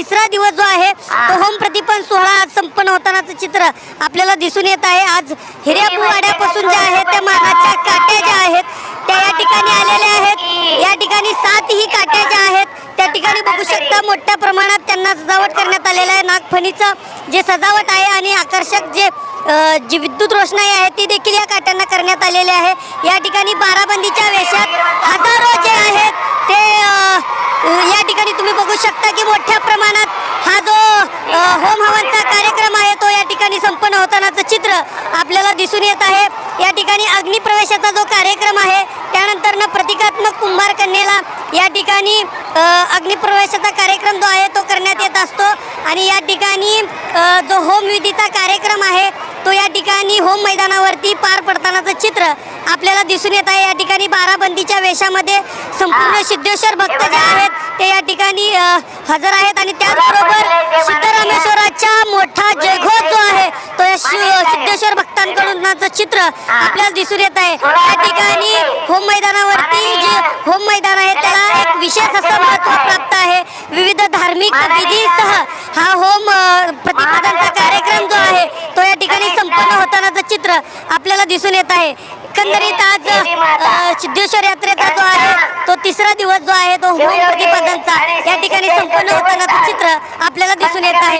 तिसरा दिवस जो आहे तो होम प्रतिपन्न सोहळा आज संपन्न होतानाचं चित्र आपल्याला दिसून येत आहे. आज हिर्यापूर वाड्यापासून ज्या आहेत त्या मानाच्या काट्या ज्या आहेत. त्या या ठिकाणी आलेल्या आहेत. या ठिकाणी सातही काट्या ज्या आहेत त्या ठिकाणी बघू शकता मोठ्या प्रमाणात त्यांना सजावट करण्यात आलेलं आहे. नागफणीचं जे सजावट आहे आणि आकर्षक जे जी विद्युत रोषणाई आहे ती देखील या काट्यांना करण्यात आलेली आहे. या ठिकाणी बाराबंदीच्या वेशात हजारो जे आहेत ते या ठिकाणी तुम्ही बघू शकता की मोठ्या प्रमाणात हा जो अ, होम हवनचा कार्यक्रम आहे तो या ठिकाणी संपन्न होतानाचं चित्र आपल्याला दिसून येत आहे. या ठिकाणी अग्निप्रवेशाचा जो कार्यक्रम आहे त्यानंतर न प्रतिकात्मक कुंभार कन्येला या ठिकाणी अग्निप्रवेशाचा कार्यक्रम जो आहे तो करण्यात येत असतो. आणि या ठिकाणी जो होम विधीचा कार्यक्रम आहे तो या ठिकाणी होम मैदानावरती पार पडतानाचं चित्र आपल्याला दिसून येत आहे. या ठिकाणी बाराबंदीच्या वेशामध्ये संपूर्ण सिद्धेश्वर भक्त जे आहेत ते या ठिकाणी हजर आहेत. आणि त्याचबरोबर सिद्धरामेश्वराच्या मोठा जयघोष जो आहे तो या शि- सिद्धेश्वर भक्तांकडून चित्र आपल्याला दिसून येत आहे. या ठिकाणी होम मैदानावरती जे होम मैदान आहे त्याला एक विशेष असं महत्त्व प्राप्त आहे. विविध धार्मिक विधीसह हा होम प्रतिपादनचा कार्यक्रम जो आहे तो या ठिकाणी संपन्न होतानाचं चित्र आपल्याला दिसून येत आहे. एकंदरीत आज सिद्धेश्वर यात्रेचा जो आहे तो तिसरा दिवस जो आहे तो होम प्रतिपादनचा या ठिकाणी संपन्न होतानाचं चित्र आपल्याला दिसून येत आहे.